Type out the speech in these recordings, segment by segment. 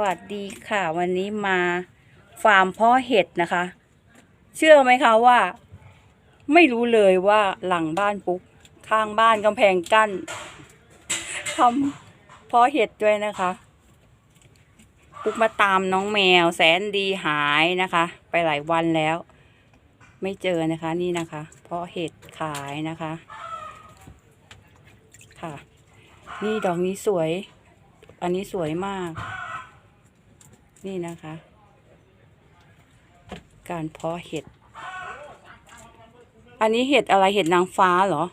วัสดีค่ะวันนี้มาฟาร์มเพาะเห็ดนะคะ เชื่อไหมคะว่า ไม่รู้เลยว่าหลังบ้านปุ๊กข้างบ้านกำแพงกั้นทำเพาะเห็ดด้วยนะคะ ปุ๊กมาตามน้องแมวแสนดีหายนะคะ ไปหลายวันแล้ว ไม่เจอนะคะนี่นะคะ เพาะเห็ดขายนะคะ ค่ะ นี่ดอกนี้สวย อันนี้สวยมาก นี่นะคะ การเพาะเห็ด อันนี้เห็ดอะไรเห็ดนางฟ้าเหรอ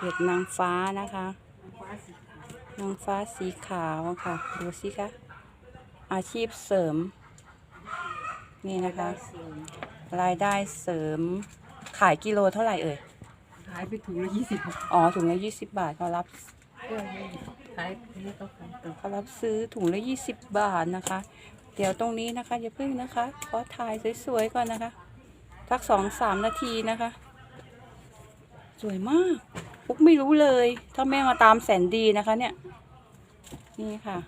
เห็ดนางฟ้านะคะ นางฟ้าสีขาวค่ะ ดูสิคะ อาชีพเสริม นี่นะคะ รายได้เสริม ขายกิโลเท่าไหร่เอ่ย ขายไปถุงละยี่สิบอ๋อ ถุงละยี่สิบบาทเขารับขายนี่ต้องขายตัวเขารับซื้อถุงละยี่สิบบาทนะคะ เดี๋ยวตรงนี้นะคะอย่าเพิ่งนะคะ ขอถ่ายสวยๆก่อนนะคะสักสองสามนาทีนะคะ สวยมากปุ๊กไม่รู้เลย ถ้าแม่มาตามแสนดีนะคะเนี่ย นี่ค่ะ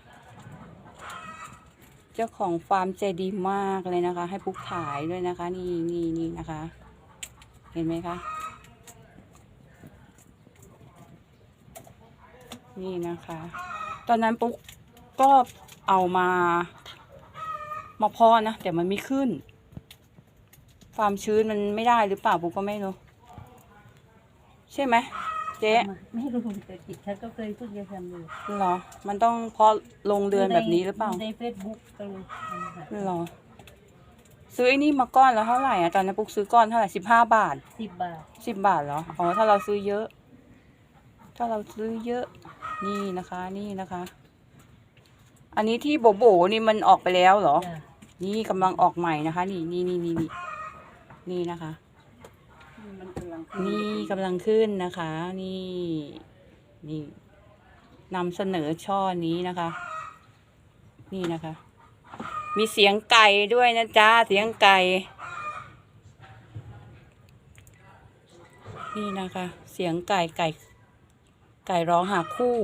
เจ้าของฟาร์มใจดีมากเลยนะคะ ให้ปุ๊กถ่ายด้วยนะคะ นี่นี่นี่นะคะ เห็นไหมคะนี่นะคะ ตอนนั้นปุ๊กก็เอามา มาเพอนะ แต่มันไม่ขึ้น ความชื้นมันไม่ได้หรือเปล่าปุ๊กก็ไม่รู้ ใช่ไหมเจ๊ไม่รู้แต่จิตฉันก็เคยเพิ่งจะทำอยู่เหรอ มันต้องเพอลงเดือนแบบนี้หรือเปล่า ในเฟซบุ๊กก็เลยทำค่ะเหรอ ซื้อไอ้นี่มาก้อนแล้วเท่าไหร่อะตอนนั้นปุ๊กซื้อก้อนเท่าไหร่สิบห้าบาทสิบบาทสิบบาทเหรอ อ๋อ ถ้าเราซื้อเยอะ ถ้าเราซื้อเยอะ นี่นะคะ นี่นะคะ อันนี้ที่โบโบนี่มันออกไปแล้วเหรอจ้ะนี่กำลังออกใหม่นะคะ นี่นี่นี่นี่นี่นี่นะคะมันกำลังนี่กำลังขึ้นนะคะ นี่นี่นำเสนอช่อนี้นะคะ นี่นะคะ มีเสียงไก่ด้วยนะจ๊ะเสียงไก่นี่นะคะ เสียงไก่ไก่ ไก่ร้องหาคู่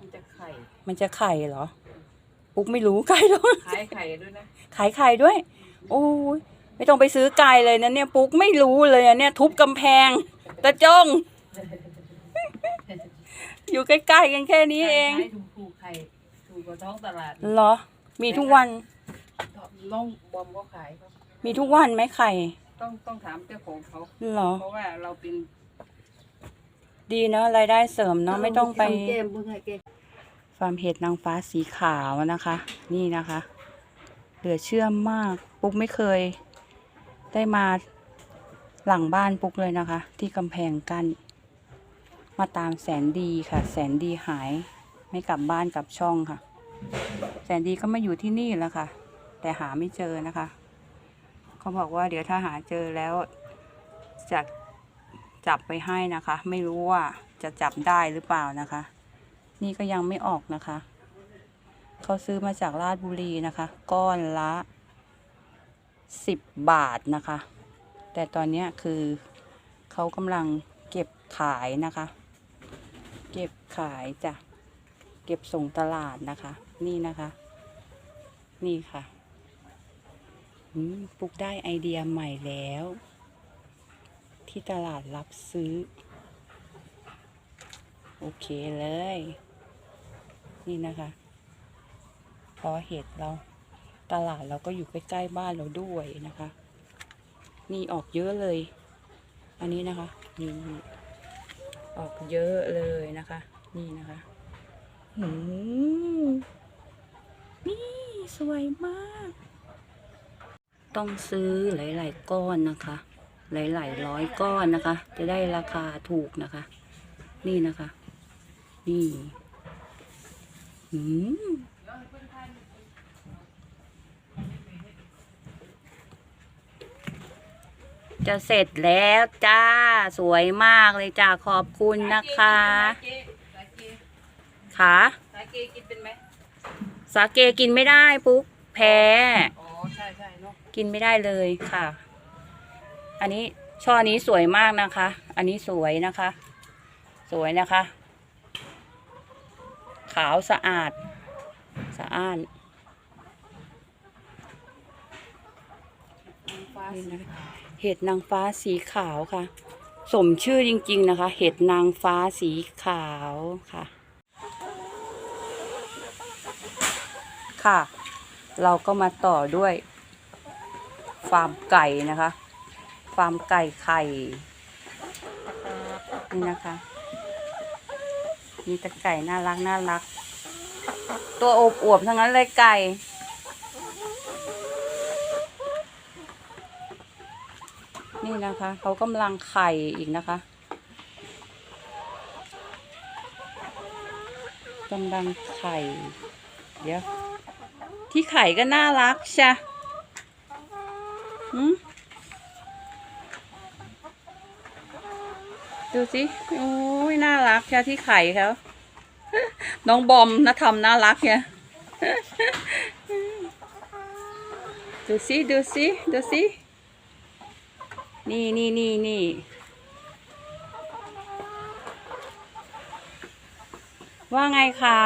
มันจะไข่ มันจะไข่เหรอ ปุ๊กไม่รู้ไก่ร้องขายไข่ด้วยนะขายไข่ด้วย โอ้ยไม่ต้องไปซื้อไก่เลยนะเนี่ยปุ๊กไม่รู้เลยอะเนี่ย ทุบกำแพงตะจงอยู่ใกล้ๆกันแค่นี้เองขายถูกถูกไข่ถูกกว่าท้องตลาดเหรอ มีทุกวันล่องบอมก็ขายครับมีทุกวันไหมไข่ ต้องต้องถามเจ้าของเขาเหรอเพราะว่าเราเป็น ดีเนาะรายได้เสริมเนาะไม่ต้องไปแก้มเพื่อให้แก้ม ฟาร์มเห็ดนางฟ้าสีขาวนะคะ นี่นะคะ เหลือเชื่อมากปุ๊กไม่เคย ได้มาหลังบ้านปุ๊กเลยนะคะ ที่กำแพงกั้นมาตามแสนดีค่ะ แสนดีหายไม่กลับบ้านกลับช่องค่ะ แสนดีก็มาอยู่ที่นี่แล้วค่ะ แต่หาไม่เจอนะคะเขาบอกว่าเดี๋ยวถ้าหาเจอแล้วจะจับไปให้นะคะ ไม่รู้ว่าจะจับได้หรือเปล่านะคะ นี่ก็ยังไม่ออกนะคะ เขาซื้อมาจากราชบุรีนะคะ ก้อนละสิบบาทนะคะ แต่ตอนนี้คือเขากำลังเก็บขายนะคะ เก็บขายจ้ะ เก็บส่งตลาดนะคะ นี่นะคะ นี่ค่ะปลุกได้ไอเดียใหม่แล้ว ที่ตลาดรับซื้อ โอเคเลย นี่นะคะ พอเห็ดเราตลาดเราก็อยู่ใกล้ๆบ้านเราด้วยนะคะ นี่ออกเยอะเลย อันนี้นะคะนี่ออกเยอะเลยนะคะ นี่นะคะหืมนี่สวยมาก ต้องซื้อหลายๆก้อนนะคะ หลายๆร้อยก้อนนะคะ จะได้ราคาถูกนะคะ นี่นะคะ นี่ จะเสร็จแล้วจ้า สวยมากเลยจ้า ขอบคุณนะคะค่ะสาเกกินเป็นไหมสาเกกินไม่ได้ปุ๊กแพ้อ๋อใช่ใช่เนาะกินไม่ได้เลยค่ะ อันนี้ช่อนี้สวยมากนะคะ อันนี้สวยนะคะ สวยนะคะขาวสะอาดสะอาดเห็ดนางฟ้าสีขาวค่ะ สมชื่อจริง ๆนะคะ เห็ดนางฟ้าสีขาวค่ะ ค่ะ เราก็มาต่อด้วย ฟาร์มไก่นะคะ ฟาร์มไก่ไข่นี่นะคะ มีแต่ไก่น่ารักน่ารัก ตัวอบอวบทั้งนั้นเลยไก่ นี่นะคะเขากำลังไข่อีกนะคะกำลังไข่ เดี๋ยว ที่ไข่ก็น่ารักใช่หืม ดูสิโอ้ยน่ารักใช่ที่ไข่เขาน้องบอมนะทำน่ารักเนี่ยดูสิดูสิดูสินี่นี่นี่นี่ว่าไงคะ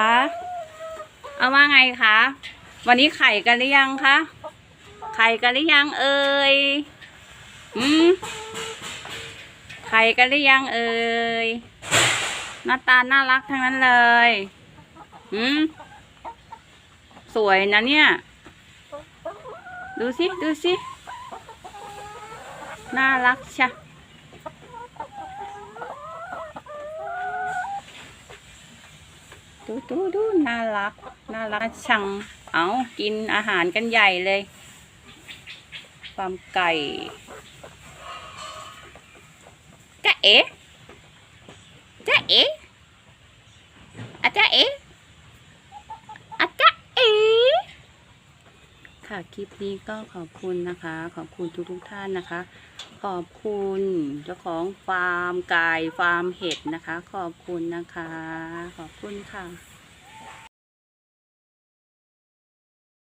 เอาว่าไงคะวันนี้ไข่กันหรือยังคะไข่กันหรือยังเอ่ยอืม ไข่กันหรือยังเอ่ยหน้าตาน่ารักทั้งนั้นเลยอืมสวยนะเนี่ย ดูสิ ดูสิ น่ารักชะดูดูดูน่ารัก น่ารักชัง เอากินอาหารกันใหญ่เลยฟาร์มไก่ เอ๋จ้าเอ๋อาจ้าเอ๋อาจ้าเอ๋ค่ะคลิปนี้ก็ขอบคุณนะคะ ขอบคุณทุกทุกท่านนะคะ ขอบคุณเจ้าของฟาร์มไก่ฟาร์มเห็ดนะคะ ขอบคุณนะคะ ขอบคุณค่ะ